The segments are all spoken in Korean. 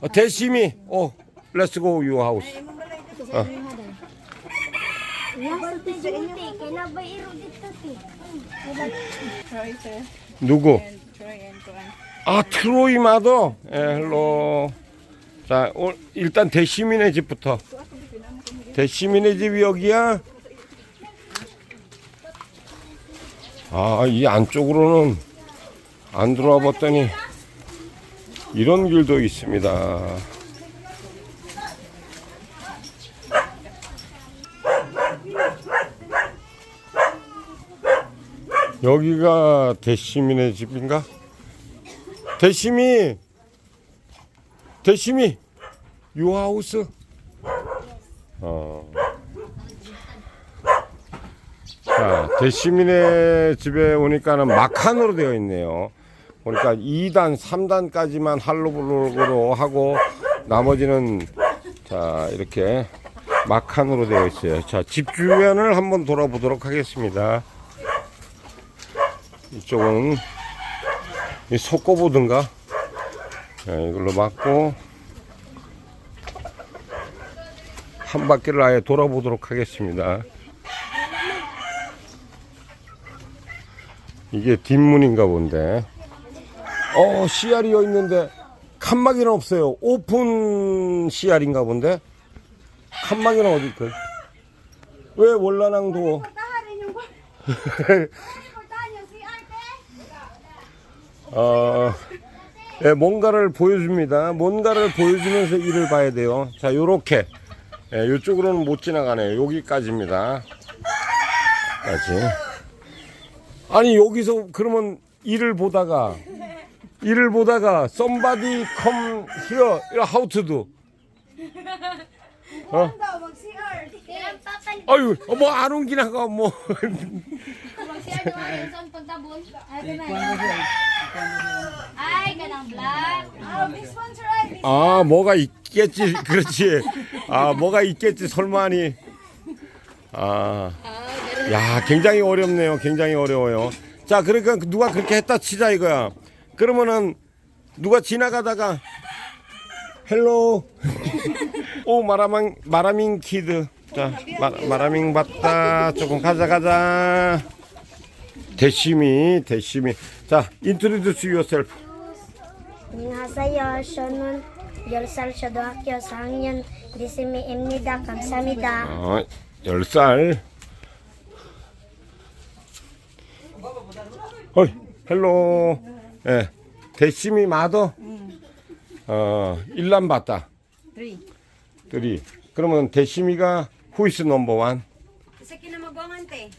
어, 대시미. 어, let's go your house. Troy, sir. 누구? And Troy and Kuan. 아, 트로이 마더. 예, 헬로. 자, 오, 일단 대시민의 집부터. 대시민의 집이 여기야? 아, 이 안쪽으로는 안 들어와 봤더니 이런 길도 있습니다. 여기가 대시민의 집인가? 대시미 대시미 유하우스 어. 자 대시민의 집에 오니까는 막한으로 되어 있네요 보니까 2단 3단까지만 할로블록으로 하고 나머지는 자 이렇게 막한으로 되어 있어요 자 집 주변을 한번 돌아보도록 하겠습니다 이쪽은 이 속고보든가 네, 이걸로 맞고 한 바퀴를 아예 돌아보도록 하겠습니다. 이게 뒷문인가 본데. 어, CR이여 있는데 칸막이는 없어요. 오픈 CR인가 본데. 칸막이는 어디 있고? 왜 월라낭도 어, 예, 뭔가를 보여줍니다. 뭔가를 보여주면서 일을 봐야 돼요. 자, 요렇게. 예, 요쪽으로는 못 지나가네요. 여기까지입니다. 까지. 아니, 여기서 그러면 일을 보다가, 일을 보다가, somebody come here, how to do. 어? 아유, 어, 뭐, 안 뭐. Oh, one's right. 아, 뭐가 있겠지. 그렇지. 아, 뭐가 있겠지. 설마니. 아. 야, 굉장히 어렵네요. 굉장히 어려워요. 자, 그러니까 누가 그렇게 했다 치자 이거야. 그러면은 누가 지나가다가 헬로. 오, 마라망 마라밍 키드. 자, 마, 마라밍 봤다. 조금 가자 가자. 대시미, 대시미. 자, yourself. Minhasayo, Shonun, Yolsal, Shadoakyo, Sangyon, Disimi, Imnida, Kamsamida. 어, 10살. 어이, 헬로. 예. 대시미 마더. 어, 일남 봤다. Three. 둘이. 그러면 대시미가 후이스 넘버 원. Sa kinamagwangan, te.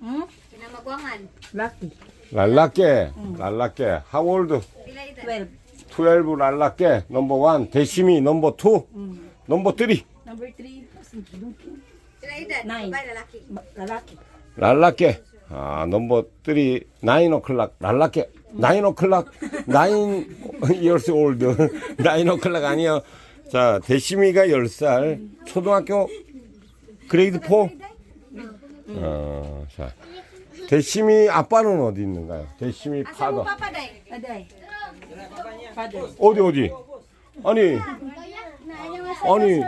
Hmm? Kinamagwangan. Lucky. 랄라께. 랄라께. 하월드. Pila ito? Twelve. 12 랄라께. 넘버 원. 대시미 넘버 투. 넘버 쓰리. Number three. Pila ito? Nine. Babae, lalaki. Lalaki. 랄라께. 아, 넘버 3, 나인 오클락. 랄라께. 나인 오클락. 나인 years old. 나인 오클락 아니요. 자, 대시미가 10살. 초등학교 그레이드 4. 어, 자. 대시미 아빠는 어디 있는가요? 대시미 mo, 파더. 어디 어디? 아니, 아니,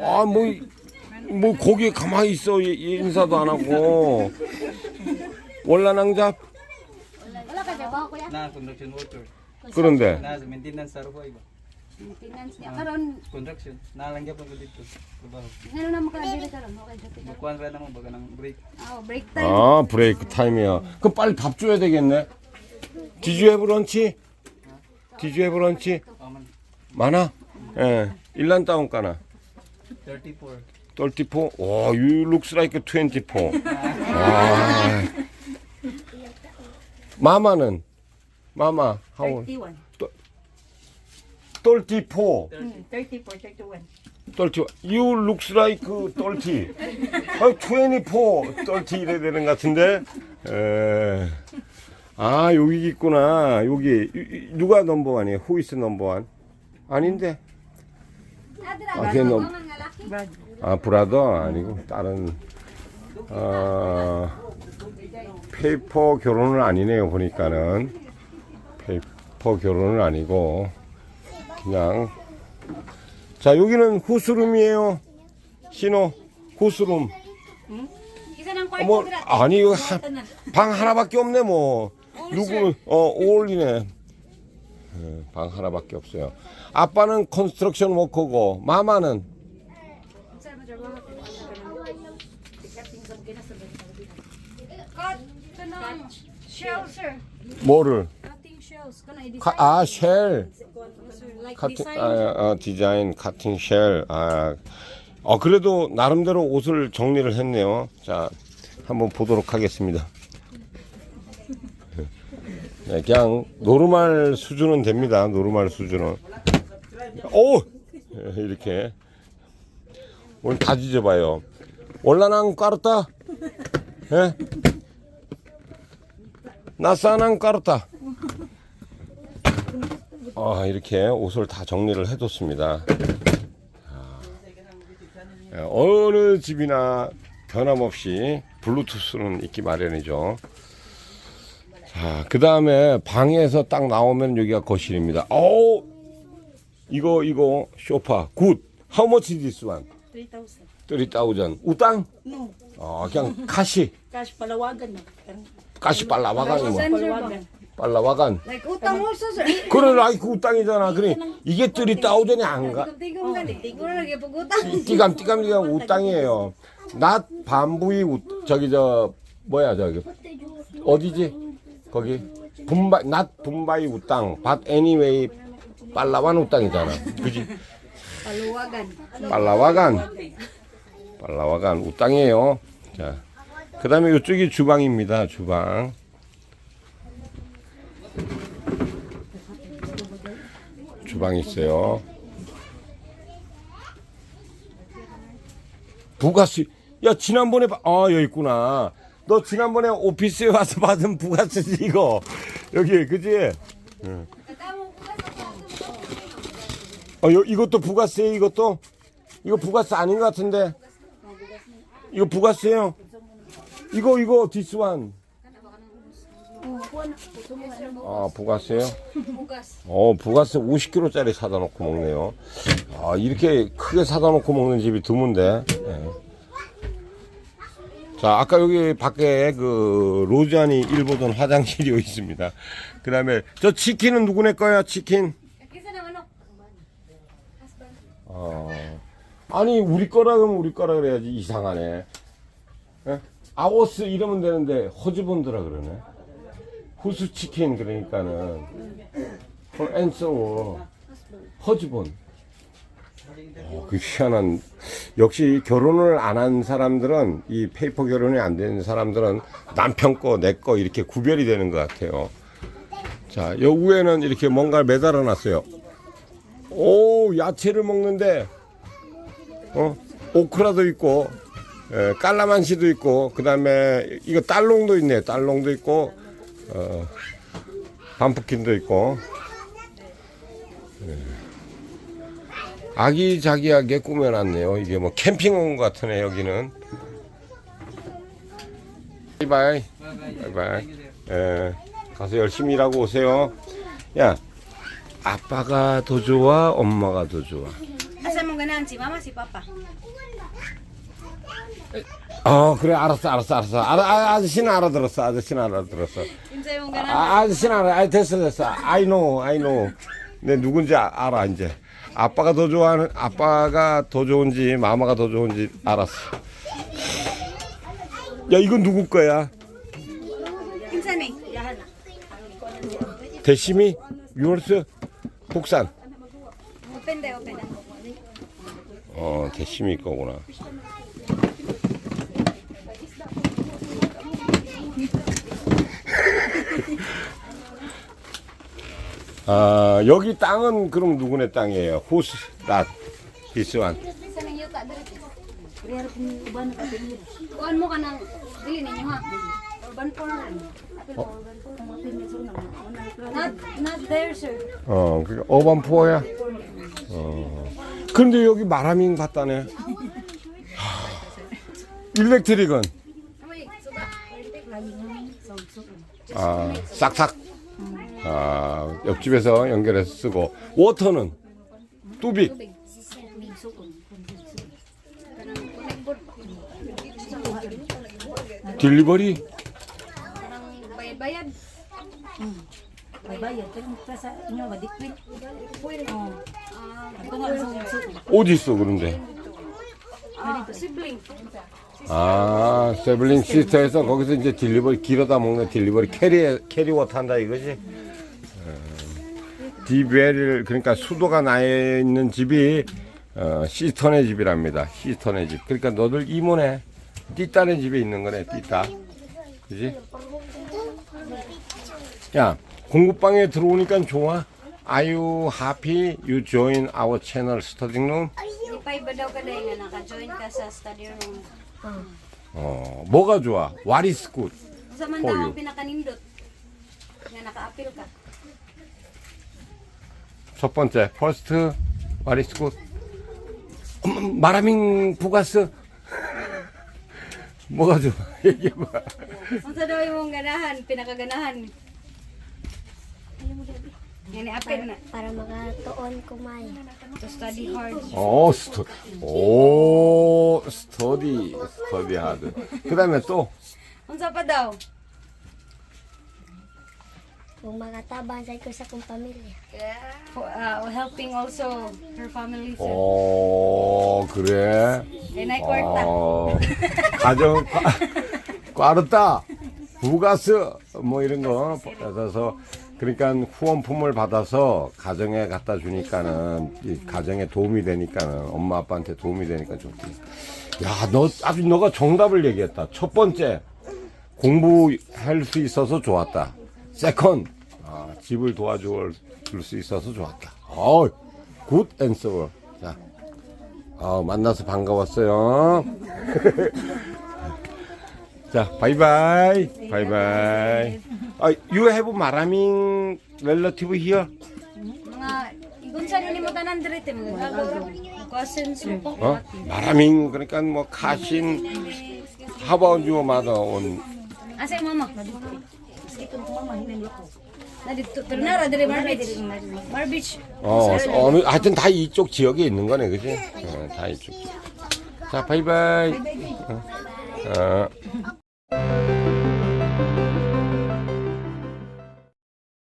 아, 뭐, 이- 뭐, 거기 가만히 있어. 예- 예, 인사도 안 하고. na construction worker. 그런데, Na sa maintenance sa ruho iba. Maintenance niya. Karon, Construction. Na lang gyapon ko dito. Trabaho. ngano na mo ka dili karon? Okay, dati karon. Kuan ra namo baga ng break. Oh, break time. 아, 브레이크 타임이야. 그럼 빨리 밥 줘야 되겠네. 디주 해브 런치? 디주 해브 런치? Aman 많아? 예. 일란 다운 까나. 34. 34? 와, you looks like 24. 와. 마마는? 마마, how? Thirty-one. 34. Hmm, Thirty-four, thirty-one. 30. You looks like 30. 아, 24, 30 이래야 되는 것 같은데. 에. 아, 여기 있구나. 여기. 이- 이- 누가 넘버원이에요? 후이스 넘버원? 아닌데. 아, 걔 넘. 아, 브라더 아니고 다른 어, 페이퍼 결혼은 아니네요. 보니까는. 페이 페이퍼 결혼은 아니고 그냥. 자 여기는 후스룸이에요. 신호 후스룸. 뭐. 아니 이거 하- 방 하나밖에 없네 뭐. 누구 어 어울리네. 예, 방 하나밖에 없어요. 아빠는 컨스트럭션 워커고 마마는 뭐를 Cutting shells. Kana i-design. 카, 아 쉘. sir. Like 카팅 design. 아, 아, 디자인 카팅 쉘. 아. 어 그래도 나름대로 옷을 정리를 했네요. 자, 한번 보도록 하겠습니다. 네, 그냥 노르말 수준은 됩니다. 노르말 수준은. 오! 예, 이렇게. 오늘 다 뒤져봐요. 올라난 까르타? 예? 나사난 까르타? 아, 이렇게 옷을 다 정리를 해뒀습니다. 아, 예, 어느 집이나 변함없이 블루투스는 있기 마련이죠. 자, 그 다음에 방에서 딱 나오면 여기가 거실입니다. 오! 이거, 이거, 쇼파. 굿. How much is this one? 3,000. 30,000. 우땅? No. 어, 그냥 가시. Cash palawagan na. 가시. 빨라와간. Like utang also, sir. 그래, 라이 그 우땅이잖아. 그래, 이게 30,000이 안 가. Tigong gani. Tigong lagi pag utang. 띠감 띠감 띠감 우땅이에요. 낫 반부이 우 저기 저 뭐야 저기 어디지 거기 분바 낫 분바이 우땅 밭 애니웨이 빨라완 우땅이잖아. 그지? Paluwagan. 빨라와간 빨라와간 우땅이에요. 자 그 다음에 이쪽이 주방입니다. 주방. 주방 있어요. 부가스. 야 지난번에 봐- 아 여기 있구나. 너 지난번에 오피스에 와서 받은 부가스지 이거 여기 그지? 응. 어 여, 이것도 부가스에 이것도 이거 부가스 아닌 것 같은데 이거 부가스예요. 이거 이거 디스완. 아? Bugas. 어, 부가스 50kg짜리 사다 놓고 먹네요. 아, 이렇게 크게 사다 놓고 먹는 집이 드문데. 예. 자, 아까 여기 밖에 그 로즈안이 일보던 화장실이 있습니다. 그 다음에 저 치킨은 누구네 거야, 치킨? 어. 아니, 우리 거라 그러면 우리 거라 그래야지. 이상하네. 예? 아오스 이러면 되는데 허즈본드라 그러네. 후스 치킨 그러니까는 앤서 허즈본. 어, 그 희한한 역시 결혼을 안 한 사람들은 이 페이퍼 결혼이 안 된 사람들은 남편 거 내 거 이렇게 구별이 되는 것 같아요. 자, 여 위에는 이렇게 뭔가 매달아 놨어요. 오 야채를 먹는데 어 오크라도 있고 에, 깔라만시도 있고 그 다음에 이거 딸롱도 있네 딸롱도 있고 어, 반프킨도 있고. 예. 아기자기하게 꾸며놨네요. 이게 뭐 캠핑 온 것 같으네 여기는. 바이바이. 바이바이. 예, 가서 열심히 일하고 오세요. 야 아빠가 더 좋아 엄마가 더 좋아? 어 그래 알았어 알았어 알았어. 아, 아, 아저씨는 알아들었어 아저씨는 알아들었어? 아, 아저씨는 알아 아, 됐어 됐어. I know I know. 내 누군지 아- 알아 이제. 아빠가 더 좋아하는 아빠가 더 좋은지 마마가 더 좋은지 알았어. 야 이건 누구 거야? 대심이? 유월스 day, open. 어 대심이 거구나 아 여기 땅은 그럼 누구네 땅이에요 후스 낫 비스완. Not not. 어, 어반포야. 어. 근데 여기 마라민 같다네. 하, 일렉트릭은 아 싹싹 아, 옆집에서 연결해서 쓰고. 워터는? 뚜빅. 딜리버리? Oh. Ah. 어디 있어, 그런데? ah, sibling. 아, 세블링 시스터에서 거기서 이제 딜리버리, 길어다 먹는 딜리버리 캐리, 캐리워터 한다 이거지? 어, 디베릴, 그러니까 수도가 나 있는 집이, 어, 시스터네 집이랍니다. 시스터네 집. 그러니까 너들 이모네. 띠따네 집에 있는 거네, 띠따. 그지? 야, 공부방에 들어오니까 좋아? Are you happy you join our channel studying room? 어, 뭐가 좋아? What is good? Sa man For daw you. ang pinakanindot? Nga naka-appeal ka. 첫 번째, first, what is good? 음, 마라밍 부가스. 뭐가 좋아? 얘기해봐. Unsa daw imong ganahan, pinakaganahan? Nga ni-appeal na. Para makatuon kumain. To study hard. 어, 스토, 오, 스터디, 스터디 하드. 그 다음에 또, Unsa pa daw? Kung makatabang sa ko sa kong pamilya. For, uh, helping also her family. sir. 어, 그래. Kay nay kwarta. 어, 가정, 꽈르다, 부가스, 뭐 이런 거 받아서, 그러니까 후원품을 받아서 가정에 갖다 주니까는, 이 가정에 도움이 되니까는, 엄마 아빠한테 도움이 되니까 좋지. 야, 너, 아주 너가 정답을 얘기했다. 첫 번째, 공부할 수 있어서 좋았다. 세컨, 아, 집을 도와줄 수 있어서 좋았다. 어, 굿 앤서. 자, 아, 만나서 반가웠어요. 자, 바이바이. 바이바이. 아, you have maraming relative here? 어? 마라밍 그러니까 뭐 카신 Asa yung mama? Pero nara diri Marbich. Marbich. 어, 어느 하여튼 다 이쪽 지역에 있는 거네, 그지? 어, 다 이쪽. 지역. 자, 바이바이. 어. 어. Música